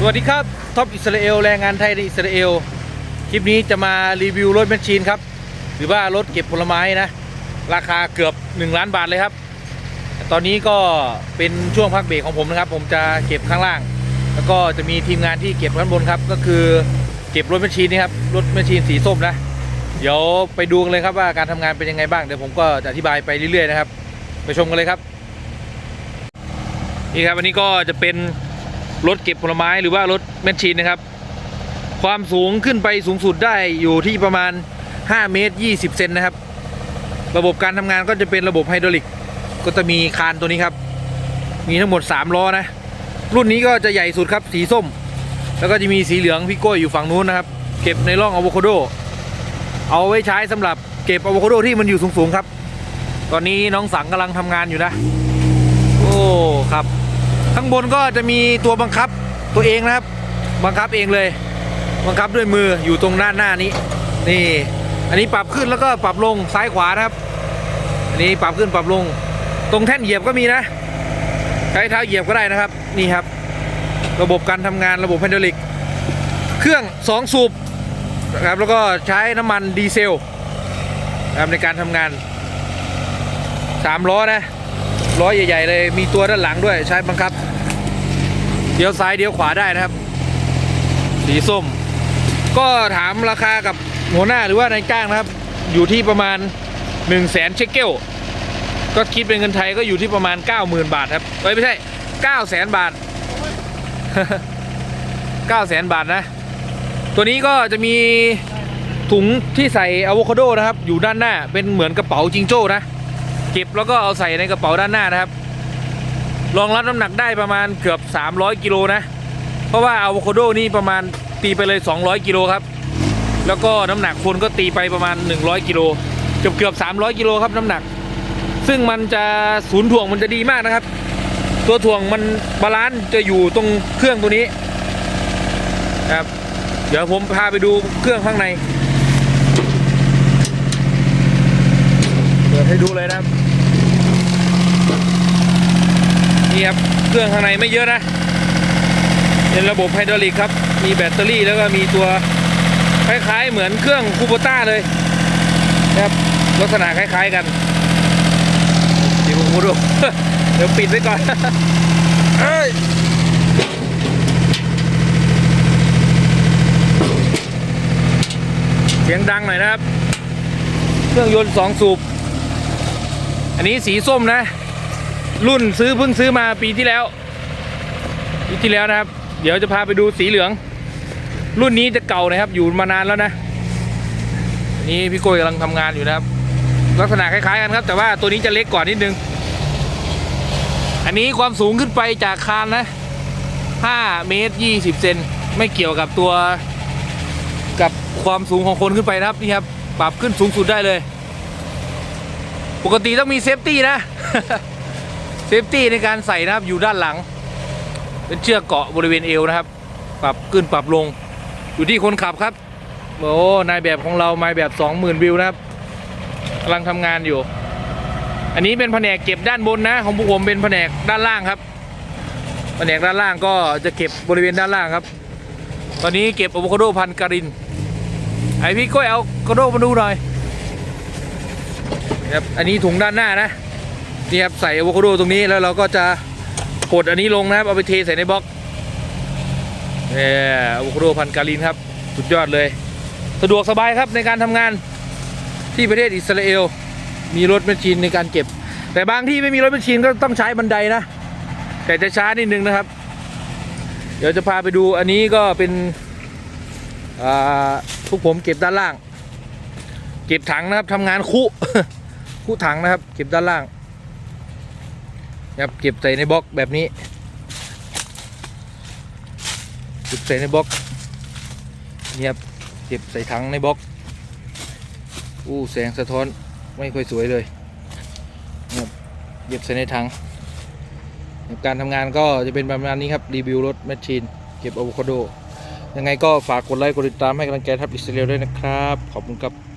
สวัสดีครับท็อปอิสราเอลแรงงานไทยในอิสราเอลคลิปนี้จะมารีวิวรถแมชชีนครับหรือว่ารถเก็บผลไม้นะราคาเกือบ 1 ล้านบาทเลยครับ ตอนนี้ก็เป็นช่วงพักเบรกของผมนะครับ ผมจะเก็บข้างล่าง แล้วก็จะมีทีมงานที่เก็บข้างบนครับ ก็คือเก็บรถแมชชีนนี่ครับรถแมชชีนสีส้มนะเดี๋ยวไปดูกันเลยครับว่าการทำงานเป็นยังไงบ้างเดี๋ยวผมก็จะอธิบายไปเรื่อยๆนะครับ ไปชมกันเลยครับนี่ครับอันนี้ก็จะเป็น รถเก็บผลไม้หรือว่ารถแมชชีนนะครับ ความสูงขึ้นไปสูงสุดได้อยู่ที่ประมาณ 5 เมตร 20 เซนนะครับ ระบบการทำงานก็จะเป็นระบบไฮดรอลิก ก็จะมีคานตัวนี้ครับ มีทั้งหมด 3 ล้อนะ รุ่นนี้ก็จะใหญ่สุดครับสีส้ม แล้วก็จะมีสีเหลืองพี่โก้อยู่ฝั่งนู้นนะครับ เก็บในร่องอะโวคาโด เอาไว้ใช้สำหรับเก็บอะโวคาโดที่มันอยู่สูงๆครับ ตอนนี้น้องสังกำลังทำงานอยู่นะ โอ้ ครับ ข้างบนก็จะมีตัวบังคับตัวเองนะครับ บังคับเองเลย บังคับด้วยมืออยู่ตรงด้านหน้านี้ นี่ อันนี้ปรับขึ้นแล้วก็ปรับลงซ้ายขวานะครับ อันนี้ปรับขึ้นปรับลง ตรงแท่นเหยียบก็มีนะใช้เท้าเหยียบก็ได้นะครับ นี่ครับ ระบบการทำงานระบบไฮดรอลิก เครื่อง 2 สูบนะครับแล้วก็ใช้น้ำมันดีเซลนะครับในการทำงาน3ล้อนะล้อใหญ่ ๆ เลยมีตัวด้านหลังด้วยใช้บังคับ เดี๋ยวซ้ายเดี๋ยวขวาได้นะครับ สีส้ม ก็ถามราคากับหัวหน้าหรือว่านายจ้างนะครับ อยู่ที่ประมาณ1 0 0 0 0แสนเชคเกลก็คิดเป็นเงินไทยก็อยู่ที่ประมาณ 90,000 บาทครับเอ้ยไม่ใช่9 0 0 0 0 0บาท9 0 0 0 0 0บาทนะ ตัวนี้ก็จะมีถุงที่ใส่อะโวคาโดนะครับ อยู่ด้านหน้าเป็นเหมือนกระเป๋าจิงโจ้นะ เก็บแล้วก็เอาใส่ในกระเป๋าด้านหน้านะครับ รองรับน้ำหนักได้ประมาณเกือบ 300 กิโลนะ เพราะว่าอะโวคาโดนี่ประมาณตีไปเลย 200 กิโลครับ แล้วก็น้ำหนักคนก็ตีไปประมาณ 100 กิโลเกือบเกือบ300 กิโลครับน้ำหนัก ซึ่งมันจะศูนย์ถ่วงมันจะดีมากนะครับ ตัวถ่วงมันบาลานซ์จะอยู่ตรงเครื่องตัวนี้ครับเดี๋ยวผมพาไปดูเครื่องข้างใน เปิดให้ดูเลยนะครับ นี่ครับเครื่องข้างในไม่เยอะนะเป็นระบบไฮดรอลิกครับ มีแบตเตอรี่แล้วก็มีตัวคล้ายๆ เหมือนเครื่องคูโบต้าเลยนะครับลักษณะคล้าย ๆกันเดี๋ยวผมดูเดี๋ยวปิดไว้ก่อนเอ้ยเสียงดังหน่อยนะครับ เครื่องยนต์สองสูบ อันนี้สีส้มนะ รุ่นซื้อเพิ่งซื้อมาปีที่แล้วปีที่แล้วนะครับ เดี๋ยวจะพาไปดูสีเหลือง รุ่นนี้จะเก่านะครับ อยู่มานานแล้วนะนนี้พี่โกยกำลังทำงานอยู่นะครับ ลักษณะคล้ายๆกันครับ แต่ว่าตัวนี้จะเล็กกว่านิดนึง อันนี้ความสูงขึ้นไปจากคานนะ5เมตร20เซนไม่เกี่ยวกับตัวกับความสูงของคนขึ้นไปนะครับนี่ครับปรับขึ้นสูงสุดได้เลย ปกติต้องมีเซฟตี้นะ เซฟตี้ในการใส่นะครับอยู่ด้านหลัง เป็นเชือกเกาะบริเวณเอวนะครับ ปรับขึ้นปรับลง อยู่ที่คนขับครับ โอ้นายแบบของเรานายแบบ 20,000 วิวนะครับกำลังทำงานอยู่ อันนี้เป็นแผนกเก็บด้านบนนะ ของผมเป็นแผนกด้านล่างครับ แผนกด้านล่างก็จะเก็บบริเวณด้านล่างครับ ตอนนี้เก็บอะโวคาโดพันการิน ไอพี่ก้อยเอากระโดมาดูหน่อยครับอันนี้ถุงด้านหน้านะ นี่ครับใส่อะโวคาโดตรงนี้แล้วเราก็จะกดอันนี้ลงนะครับเอาไปเทใส่ในบล็อกเนี่ยอะโวคาโดพันการินครับสุดยอดเลย สะดวกสบายครับในการทำงานที่ประเทศอิสราเอลมีรถแมชชีนในการเก็บ แต่บางที่ไม่มีรถแมชชีนก็ต้องใช้บันไดนะ แต่จะช้านิดนึงนะครับ เดี๋ยวจะพาไปดูอันนี้ก็เป็นพวกผมเก็บด้านล่าง เก็บถังนะครับทำงานคุคุถังนะครับ เก็บด้านล่าง ครับเก็บใส่ในบล็อกแบบนี้เก็บใส่ในบล็อกนี่ครับเก็บใส่ถังในบล็อกอู้แสงสะท้อนไม่ค่อยสวยเลยนะครับเก็บใส่ในถังการทำงานก็จะเป็นประมาณนี้ครับรีวิวรถแมชชีนเก็บอะโวคาโดยังไงก็ฝากกดไลค์กดติดตามให้กำลังใจทัพอิสราเอลด้วยนะครับ ขอบคุณครับ